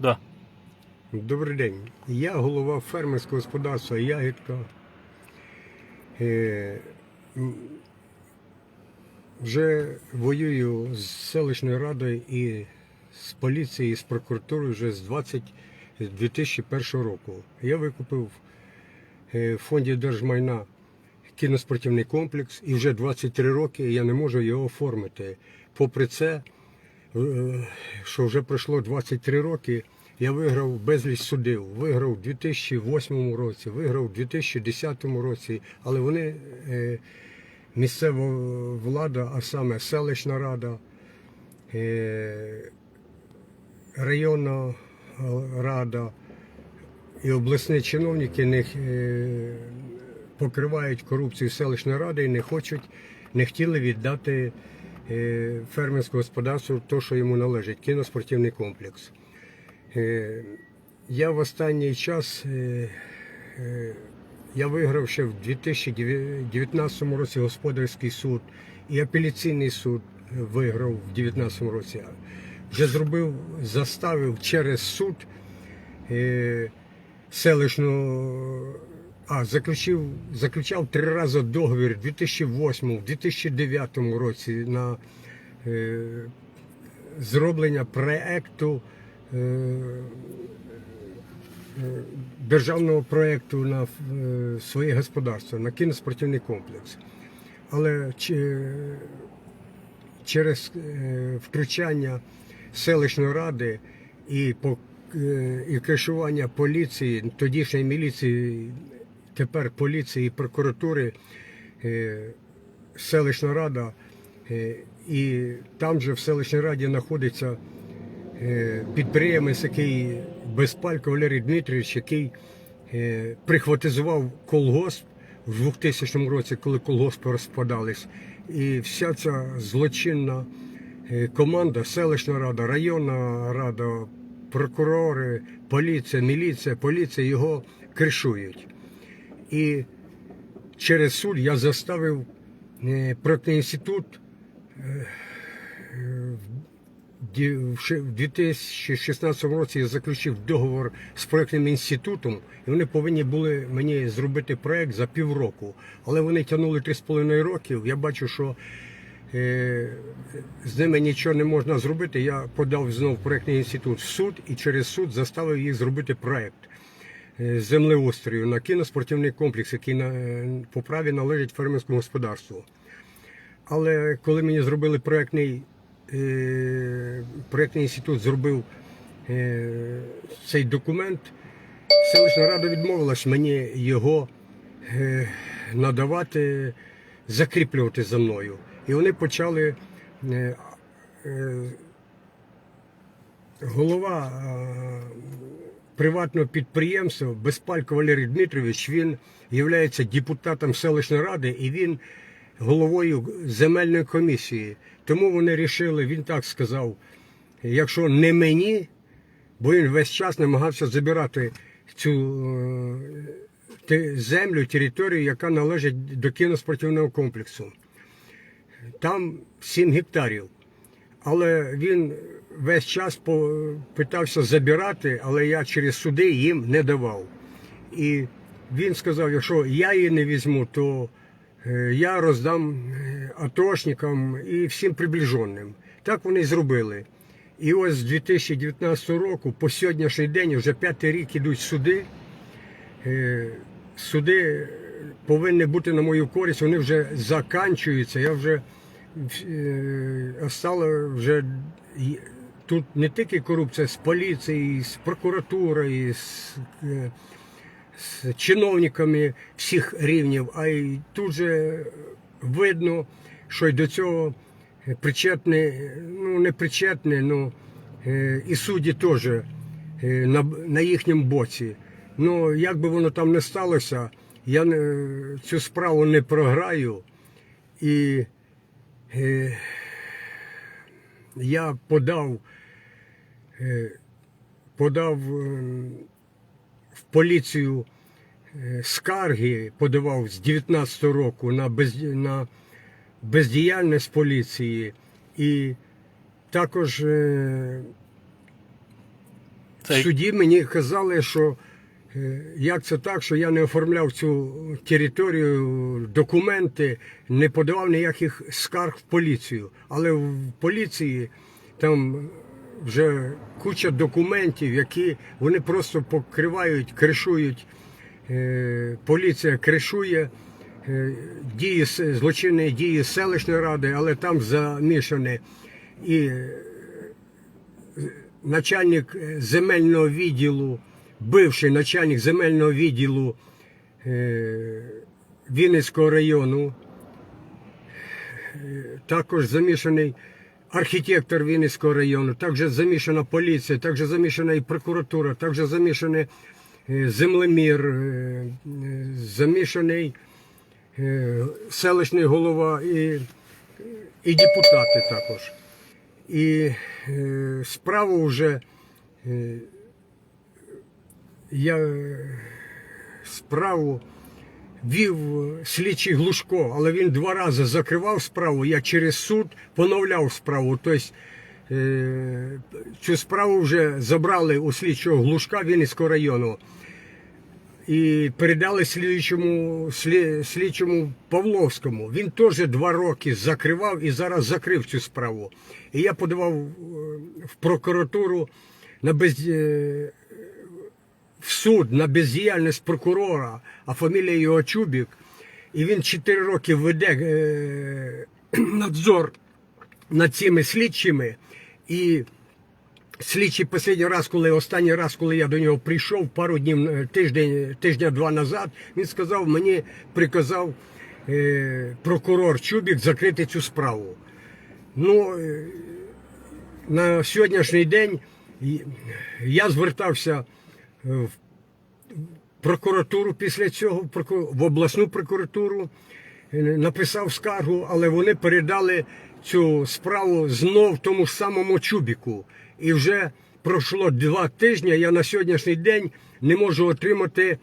Да. Добрий день. Я голова фермерського господарства Ягідка. Е, Вже воюю з селищною радою і з поліцією, і з прокуратурою вже з 20 з 2001 року. Я викупив е, в фонді держмайна кіноспортивний комплекс і вже 23 роки я не можу його оформити. Попри це, що вже пройшло 23 роки, я виграв безліч судів. Виграв у 2008 році, виграв у 2010 році, але вони, е, місцева влада, а саме селищна рада, е, районна е, рада і обласні чиновники не е, покривають корупцію селищної ради і не хочуть, не хотіли віддати е, фермерському господарству те, що йому належить, кіноспортивний комплекс. Е, Я в останній час е, я виграв ще в 2019 році господарський суд і апеляційний суд виграв в 2019 році. Вже зробив, заставив через суд селищну. А, заключив, заключав три рази договір в 2008 2009 році на е, зроблення проекту е, е, державного проекту на е, своє господарство, на кіноспортивний комплекс. Але чи- через е, втручання селищної ради і по е, і кришування поліції, тодішньої міліції, тепер поліції прокуратури, е, селищна рада, е, і там же в селищній раді знаходиться е, підприємець, який Безпалько Валерій Дмитрович, який прихватизував колгосп в 2000 році, коли колгоспи розпадались. І вся ця злочинна команда, селищна рада, районна рада, прокурори, поліція, міліція, поліція його кришують. І через суд я заставив е, проектний інститут е, в ще- в 2016 році я заключив договор з проектним інститутом, і вони повинні були мені зробити проект за півроку. Але вони тягнули 3,5 років. Я бачу, що е, з ними нічого не можна зробити. Я подав знов проектний інститут в суд і через суд заставив їх зробити проект землеустрою на кіноспортивний комплекс, який на, е, по праві належить фермерському господарству. Але коли мені зробили проектний, е, проектний інститут зробив е, цей документ, селищна рада відмовилась мені його е, надавати, закріплювати за мною. І вони почали. Е, е, голова е, приватного підприємства Безпалько Валерій Дмитрович, він є депутатом селищної ради і він головою земельної комісії. Тому вони вирішили, він так сказав, якщо не мені, бо він весь час намагався забирати цю е, землю, територію, яка належить до кіноспортивного комплексу. Там 7 гектарів. Але він весь час питався забирати, але я через суди їм не давав. І він сказав, якщо я її не візьму, то е, я роздам е, атошникам і всім приближеним. Так вони зробили. І ось з 2019 року по сьогоднішній день вже п'ятий рік ідуть суди. Е, Суди повинні бути на мою користь, вони вже заканчуються. Я вже е, вже тут не тільки корупція з поліцією, з прокуратурою, з, е, з чиновниками всіх рівнів, а й тут же видно, що й до цього причетні, ну не причетні, ну е, і судді теж на, на їхньому боці. Ну, як би воно там не сталося, я цю справу не програю. І я подав, е, подав е, в поліцію е, скарги, подавав з 19 року на, без, на бездіяльність поліції. І також е, В суді мені казали, що е, як це так, що я не оформляв цю територію, документи, не подавав ніяких скарг в поліцію. Але в поліції там вже куча документів, які вони просто покривають, кришують. Е, Поліція кришує е, дії злочинні дії селищної ради, але там замішані і начальник е, земельного відділу, бивший начальник земельного відділу е, Вінницького району, е, також замішаний архітектор Вінницького району, також замішана поліція, також замішана і прокуратура, також замішаний е, землемір, замішаний селищний голова і, і депутати також. І справу вже я е, справу вів слідчий Глушко, але він два рази закривав справу. Я через суд поновляв справу. Тобто е, цю справу вже забрали у слідчого Глушка Вінницького району і передали слідчому, слідчому Павловському. Він теж два роки закривав і зараз закрив цю справу. І я подавав е, в прокуратуру на без, е, в суд на бездіяльність прокурора, а фамілія його Чубік. І він 4 роки веде е, надзор над цими слідчими. І слідчий останній раз, коли останній раз, коли я до нього прийшов, пару днів е, тиждень, тижня-два назад, він сказав, мені приказав е, прокурор Чубік закрити цю справу. Ну, е, на сьогоднішній день я звертався в прокуратуру після цього, в обласну прокуратуру, е, написав скаргу, але вони передали цю справу знов тому ж самому Чубіку. І вже пройшло два тижні. Я на сьогоднішній день не можу отримати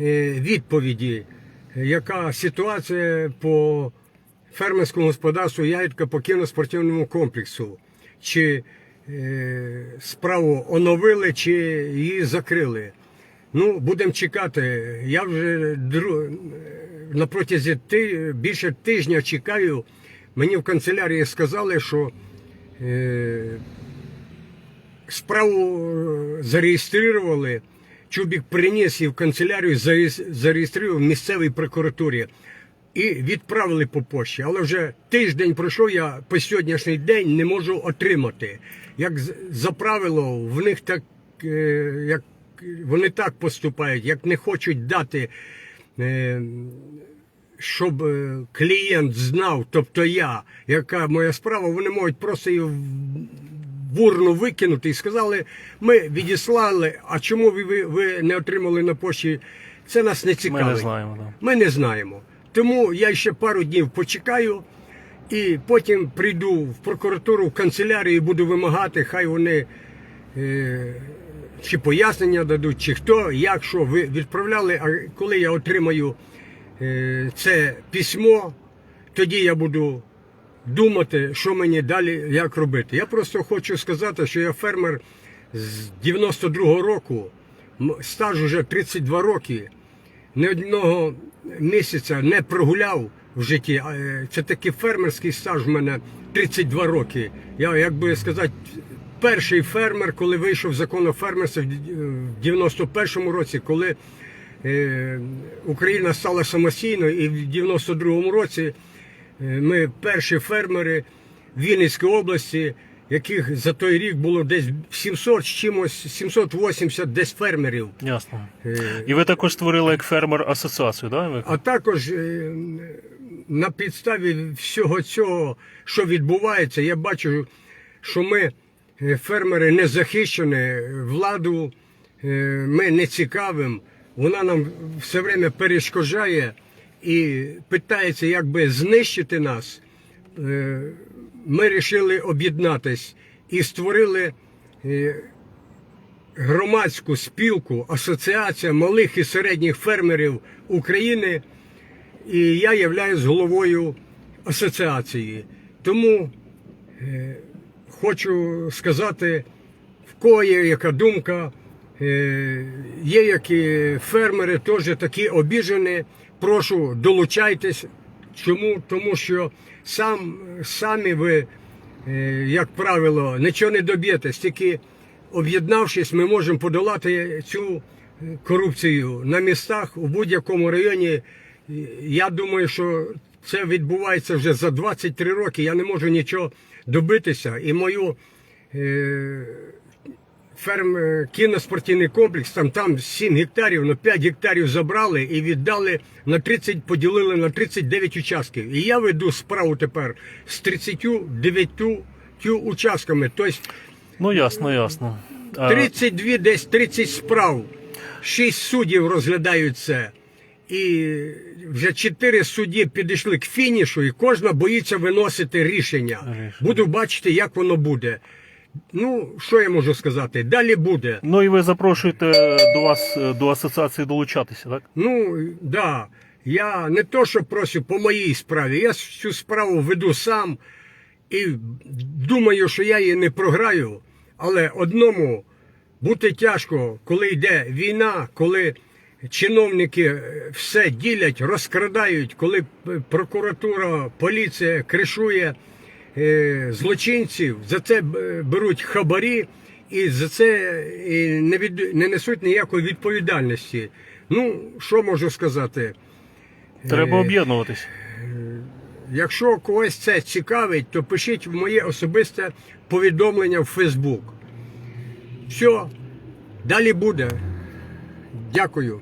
е, відповіді, яка ситуація по фермерському господарству Ягідка по кіноспортивному комплексу. Чи е, справу оновили, чи її закрили. Ну, будемо чекати. Я вже дру... на протязі ти... більше тижня чекаю. Мені в канцелярії сказали, що е... справу е, зареєстрували. Чубік приніс її в канцелярію, зареєстрував в місцевій прокуратурі і відправили по пошті. Але вже тиждень пройшов, я по сьогоднішній день не можу отримати. Як за правило, в них так, е, як вони так поступають, як не хочуть дати, е, щоб е, клієнт знав, тобто я, яка моя справа, вони можуть просто її в урну викинути і сказали, ми відіслали, а чому ви, ви, не отримали на пошті? Це нас не ми не знаємо. Да. Ми не знаємо. Тому я ще пару днів почекаю і потім прийду в прокуратуру, в канцелярію і буду вимагати, хай вони е, чи пояснення дадуть, чи хто, як що ви відправляли. А коли я отримаю е, це письмо, тоді я буду думати, що мені далі як робити. Я просто хочу сказати, що я фермер з 92-го року, стаж уже 32 роки ні одного місяця не прогуляв в житті. Е, Це такий фермерський стаж в мене 32 роки. Я, як би сказати, перший фермер, коли вийшов закон о фермерстві в 91-му році, коли е, Україна стала самостійною, і в 92-му році е, ми перші фермери Вінницької області, яких за той рік було десь 700 з чимось, 780 десь фермерів. Ясно. Е, І ви також створили як фермер асоціацію, да? Ви? а також е, на підставі всього цього, що відбувається, я бачу, що ми, е, фермери, не захищені, владу ми не цікавим, вона нам все время перешкоджає і питається, як би знищити нас. Е, Ми вирішили об'єднатись і створили е, громадську спілку, асоціація малих і середніх фермерів України, і я являюсь головою асоціації. Тому е, хочу сказати в кого є яка думка. Є які фермери теж такі обіжені. Прошу долучайтесь. Чому? Тому що сам, самі ви, е, як правило, нічого не доб'єтесь. Тільки об'єднавшись, ми можемо подолати цю е, корупцію на містах у будь-якому районі. Я думаю, що це відбувається вже за 23 роки. Я не можу нічого добитися. І мою е, ферм е, кіноспортивний комплекс, там, там 7 гектарів, ну 5 гектарів забрали і віддали на 30, поділили на 39 участків. І я веду справу тепер з 39 участками. Тобто Ну ясно, ясно. 32, десь 30 справ, 6 суддів розглядають це. І вже 4 судді підійшли к фінішу, і кожна боїться виносити рішення. Рішення. Буду бачити, як воно буде. Ну, що я можу сказати? Далі буде. Ну і ви запрошуєте до вас до асоціації долучатися, так? Ну, да. Я не то, що просю по моїй справі. Я цю справу веду сам і думаю, що я її не програю. Але одному бути тяжко, коли йде війна, коли чиновники все ділять, розкрадають, коли прокуратура, поліція кришує злочинців, за це беруть хабарі і за це і не, від, не несуть ніякої відповідальності. Ну, що можу сказати? Треба Е, об'єднуватись. Якщо когось це цікавить, то пишіть в моє особисте повідомлення в Фейсбук. Все, далі буде. Дякую.